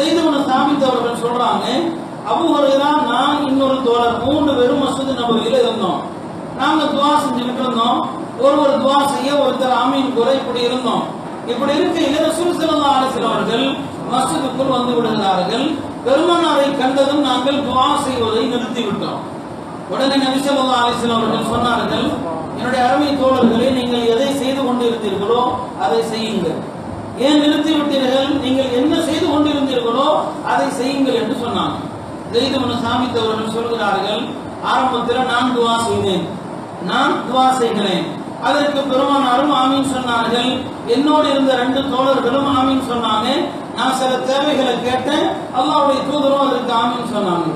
செய்தவன சாமித் அவர்கள் சொல்றாங்க அபுஹரைரா நான் இன்னொரு தோழர் மூன்று பேரும் மசூது நபர்கள் இருந்தோம். நாங்க துவா செஞ்சுக்கிட்டு இருந்தோம். ஒருவர் துவா செய்ய ஒருத்தர் ஆமீன் குறை இப்படி இருந்தோம். இப்படி இருக்கையில் ரசூல் ஸல்லல்லாஹு அலைஹி வஸல்லம் அவர்கள் வந்து விடுகிறார்கள். பெருமானாரை கண்டதும் நாங்கள் துவா செய்வதை நிறுத்திவிட்டோம் உடனே நபி ஸல்லல்லாஹு அவர்கள் சொன்னார்கள் என்னுடைய அருமை தோழர்களே நீங்கள் எதை செய்து கொண்டிருந்தீர்களோ அதை செய்யுங்கள். ஏன் நிறுத்தி விட்டீர்கள் நீங்கள் என்ன செய்து கொண்டிருந்தீர்களோ அதை செய்யுங்கள் என்று சொன்னான். ஜெயிதமனு சாமித் அவர்கள் சொல்கிறார்கள் ஆரம்பத்தில் நான் துவா செய்தேன். நான் துவா செய்கிறேன். அதற்கு பெருமானாரும் ஆமீன் சொன்னார்கள். என்னோடு இருந்த ரெண்டு தோழர்களும் ஆமீன் சொன்னாங்க. நான் சில தேவைகளை கேட்டேன். அல்லாவுடைய தூதரும் அதற்கு ஆமீன் சொன்னாங்க.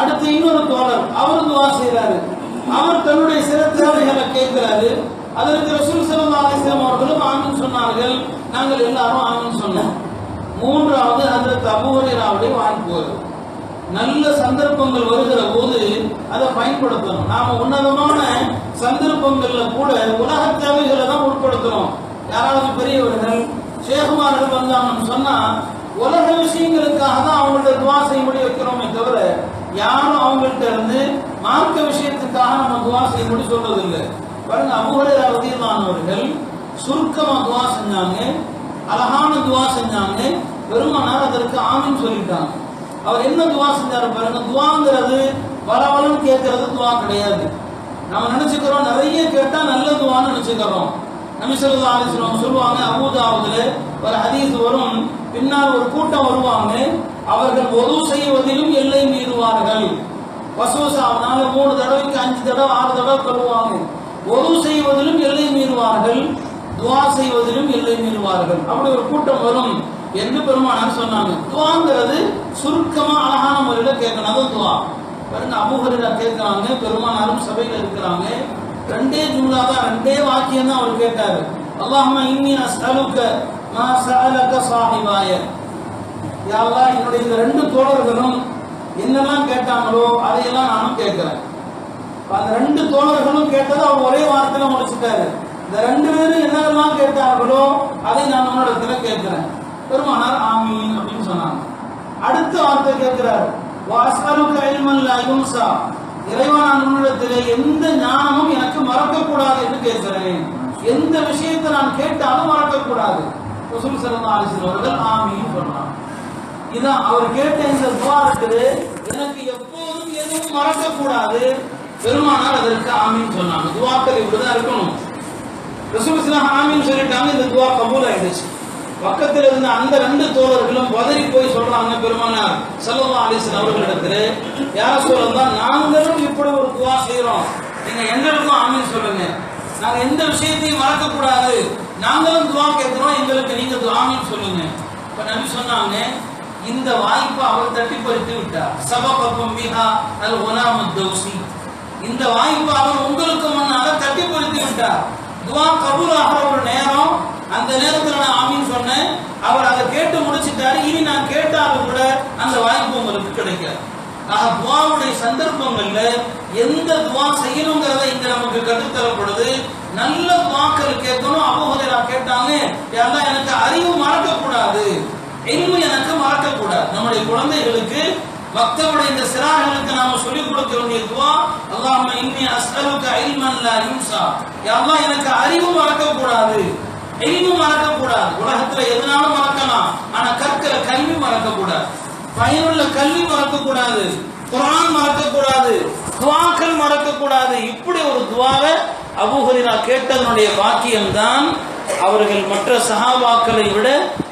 அடுத்து இன்னொரு தோழர் அவர் துவா செய்கிறாரு. அவர் தன்னுடைய சில தேவைகளை கேட்கிறாரு. அதற்கு ரசூல் ஸல்லல்லாஹு அலைஹி அவர்களும் ஆமின் சொன்னார்கள். நாங்கள் எல்லாரும் ஆமின் சொன்னோம். மூன்றாவது அந்த தபுவரையாவுடைய வாய்ப்பு. நல்ல சந்தர்ப்பங்கள் வருகிற போது அதை பயன்படுத்தணும். நாம உன்னதமான சந்தர்ப்பங்கள்ல கூட உலக தேவைகளை தான் உட்படுத்தணும் யாராவது பெரியவர்கள் சேகுமார்கள் வந்தாங்கன்னு சொன்னா உலக விஷயங்களுக்காக தான் அவங்கள்ட்ட துவா செய்யும்படி வைக்கிறோமே தவிர யாரும் அவங்கள்ட்ட இருந்து மார்க்க விஷயத்துக்காக நம்ம துவா செய்யும்படி சொல்றதில்லை. பாருங்க அபுஹரே ரதியல்லானவர்கள் சுருக்கமா துவா செஞ்சாங்க அழகான துவா செஞ்சாங்க பெருமானார் அதற்கு ஆமீன் சொல்லிட்டாங்க. அவர் என்ன துவா செஞ்சாரு பாருங்க துவாங்கிறது வளவளன்னு கேட்கறது துவா கிடையாது. நம்ம நினைச்சுக்கிறோம் நிறைய கேட்டா நல்ல துவான்னு நினைச்சுக்கிறோம். நபி ஸல்லல்லாஹு அலைஹி சொல்லுவாங்க அபூதாவுதுல ஒரு ஹதீஸ் வரும் பின்னால் ஒரு கூட்டம் வருவாங்க அவர்கள் ஒது செய்வதிலும் எல்லை மீறுவார்கள். வசூசாவனால மூணு தடவைக்கு அஞ்சு தடவை ஆறு தடவை கழுவாங்க ஒது செய்வதிலும் எல்லை மீறுவார்கள் துவா செய்வதிலும் எல்லை மீறுவார்கள். அப்படி ஒரு கூட்டம் வரும். என்று பெருமானார் சொன்னாங்க? துவாங்கிறது சுருக்கமா அழகான முறையில் கேட்கணும். அது துவா. பாருங்க அபுஹரிடா கேட்கிறாங்க பெருமானாரும் சபையில் இருக்கிறாங்க. ரெண்டே ஜும்லா தான் ரெண்டே வாக்கியம் தான் அவர் கேட்டாரு. அல்லாஹ்ம இன்னி அஸ்அலுக்க மா சஅலக சாஹிபாய. யா அல்லாஹ் என்னுடைய இந்த ரெண்டு தோழர்களும் என்னெல்லாம் கேட்டாங்களோ அதையெல்லாம் நானும் கேட்கிறேன். அந்த ரெண்டு தோழர்களும் கேட்டதை அவர் ஒரே வார்த்தையில முடிச்சுட்டாரு. இந்த ரெண்டு பேரும் என்னெல்லாம் கேட்டார்களோ அதை நான் உன்னிடத்துல கேட்கிறேன். பெருமானார் ஆமீன் அப்படின்னு சொன்னாங்க. அடுத்த வார்த்தை கேட்கிறார். வாசலுக்கு இல்மன் அகிம்சா யுன்சா. இறைவா நான் உன்னிடத்திலே எந்த ஞானமும் எனக்கு மறக்கக்கூடாது என்று கேட்கிறேன் எந்த விஷயத்தை நான் கேட்டாலும் மறக்க கூடாது ரசூல் சிறந்த அலைஹி அவர்கள் ஆமீன் சொன்னார் இதான் அவர் கேட்ட இந்த துவா இருக்குது. எனக்கு எப்போதும் எதுவும் மறக்கக்கூடாது. பெருமானார் அதற்கு ஆமீன் சொன்னாங்க. துவாக்கள் இப்படிதான் இருக்கணும். ரசூலுல்லாஹ் ஆமீன் சொல்லிட்டாங்க இந்த துவா கபூல் ஆயிடுச்சு. பக்கத்தில் இருந்த அந்த ரெண்டு தோழர்களும் பதறி போய் சொல்றாங்க பெருமானார் ஸல்லல்லாஹு அலிசன் அவர்களிடத்துல யார சொல்லலாம் நாங்களும் இப்படி ஒரு துவா செய்யறோம் நீங்க எங்களுக்கும் ஆமீன் சொல்லுங்க. நாங்க எந்த விஷயத்தையும் மறக்கக்கூடாது. நாங்களும் துவா கேட்கிறோம் எங்களுக்கு நீங்க துவாமின்னு சொல்லுங்க. இப்ப நம்பி சொன்னாங்க இந்த வாய்ப்பை அவர் தட்டி பறித்து விட்டார். பக்கம் மிகா அது ஒனாமத் தௌசி. இந்த வாய்ப்பு அவர் உங்களுக்கு முன்னால தட்டி பறித்து விட்டார். துவா கபூல் ஆகிற ஒரு நேரம். அந்த நேரத்தில் நான் ஆமின்னு சொன்னேன். அவர் அதை கேட்டு முடிச்சிட்டாரு. இனி நான் கேட்டாலும் கூட அந்த வாய்ப்பு உங்களுக்கு கிடைக்காது ஆக துவாவுடைய சந்தர்ப்பங்கள்ல எந்த துவா செய்யணுங்கிறத இங்க நமக்கு கற்றுத்தரப்படுது. நல்ல துவாக்கள் கேட்கணும். அபுஹரா கேட்டாங்க எல்லாம் எனக்கு அறிவு மறக்கக்கூடாது. எனக்கு மறக்கக்கூடாது. நம்முடைய குழந்தைகளுக்கு பக்தருடைய இந்த சிறார்களுக்கு நாம சொல்லிக் கொடுக்க வேண்டிய துவா அல்லாஹ்ம இன்னி அஸ்அலுக இல்மன் லா யுன்சா. யா அல்லாஹ் எனக்கு அறிவு மறக்க கூடாது இல்மு மறக்க கூடாது உலகத்துல எதுனாலும் மறக்கலாம். ஆனா கற்கிற கல்வி மறக்க கூடாது பயனுள்ள கல்வி மறக்க கூடாது குரான் மறக்க கூடாது துவாக்கள் மறக்க கூடாது இப்படி ஒரு துவாவை அபுஹரிரா கேட்டதனுடைய பாக்கியம்தான் அவர்கள் மற்ற சஹாபாக்களை விட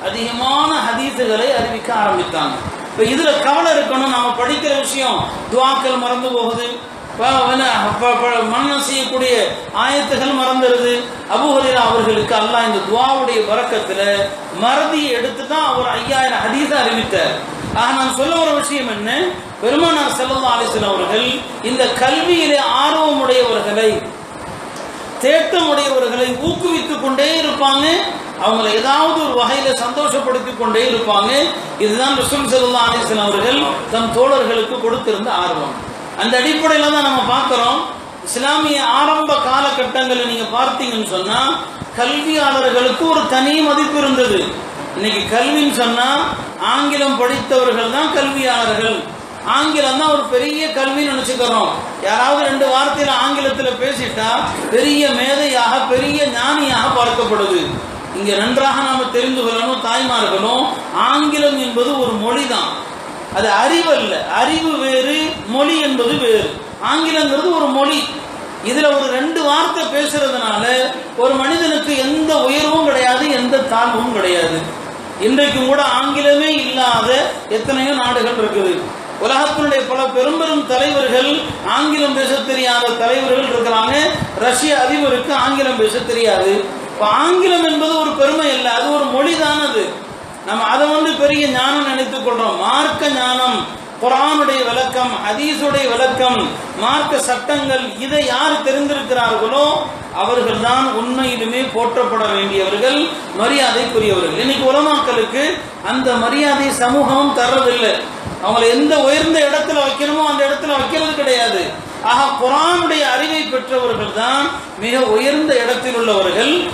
அதிகமான ஹதீசுகளை அறிவிக்க ஆரம்பித்தாங்க. இப்போ இதில் கவலை இருக்கணும். நாம் படிக்கிற விஷயம் துவாக்கள் மறந்து போகுது. ப- செய்யக்கூடிய ஆயத்துகள் மறந்துடுது அபூஹரிரா அவர்களுக்கு அல்லாஹ் இந்த துவாவுடைய வரக்கத்தில் மறதியை எடுத்து தான் அவர் ஐயாயிரம் ஹதீஸை அறிவித்தார். ஆக நான் சொல்ல வர விஷயம் என்ன? பெருமானார் ஸல்லல்லாஹு அலிசன் அவர்கள் இந்த கல்வியிலே ஆர்வமுடையவர்களை தேட்டமுடையவர்களை ஊக்குவித்துக் கொண்டே இருப்பாங்க. அவங்களை ஏதாவது ஒரு வகையில சந்தோஷப்படுத்தி கொண்டே இருப்பாங்க. இதுதான் ரசூல் ஸல்லல்லாஹு அலைஹி அவர்கள் தம் தோழர்களுக்கு கொடுத்திருந்த ஆர்வம். அந்த அடிப்படையில தான் நம்ம பார்க்கிறோம். இஸ்லாமிய ஆரம்ப காலகட்டங்களில் நீங்க பார்த்தீங்கன்னு சொன்னா கல்வியாளர்களுக்கு ஒரு தனி மதிப்பு இருந்தது. இன்னைக்கு கல்வின்னு சொன்னா ஆங்கிலம் படித்தவர்கள் தான் கல்வியாளர்கள். ஆங்கிலம் தான் ஒரு பெரிய கல்வின்னு நினைச்சுக்கிறோம். யாராவது ரெண்டு வார்த்தையில ஆங்கிலத்துல பேசிட்டா பெரிய மேதையாக பெரிய ஞானியாக பார்க்கப்படுது. இங்க நன்றாக நாம தெரிந்து கொள்ளணும் தாய்மார்களும் ஆங்கிலம் என்பது ஒரு மொழி தான் அது அறிவு அறிவு வேறு மொழி என்பது வேறு. ஆங்கிலங்கிறது ஒரு மொழி. இதுல ஒரு ரெண்டு வார்த்தை பேசுறதுனால ஒரு மனிதனுக்கு எந்த உயர்வும் கிடையாது எந்த தாழ்வும் கிடையாது. இன்றைக்கும் கூட ஆங்கிலமே இல்லாத எத்தனையோ நாடுகள் இருக்குது. உலகத்தினுடைய பல பெரும் பெரும் தலைவர்கள் ஆங்கிலம் பேச தெரியாத தலைவர்கள் இருக்கிறாங்க ரஷ்ய அதிபருக்கு ஆங்கிலம் பேச தெரியாது. இப்போ ஆங்கிலம் என்பது ஒரு பெருமை இல்லை அது ஒரு மொழி தான் அது நம்ம அதை வந்து பெரிய ஞானம் நினைத்துக் கொள்றோம். மார்க்க ஞானம் குரானுடைய விளக்கம் ஹதீஸுடைய விளக்கம் மார்க்க சட்டங்கள் இதை யார் தெரிந்திருக்கிறார்களோ அவர்கள் தான் உண்மையிலுமே போற்றப்பட வேண்டியவர்கள் மரியாதைக்குரியவர்கள். இன்னைக்கு உலமாக்களுக்கு அந்த மரியாதை சமூகம் தர்றதில்லை. அவங்களை எந்த உயர்ந்த இடத்துல வைக்கணுமோ அந்த இடத்துல வைக்கிறது கிடையாது. ஆக குரானுடைய அறிவை பெற்றவர்கள் தான் மிக உயர்ந்த இடத்தில் உள்ளவர்கள்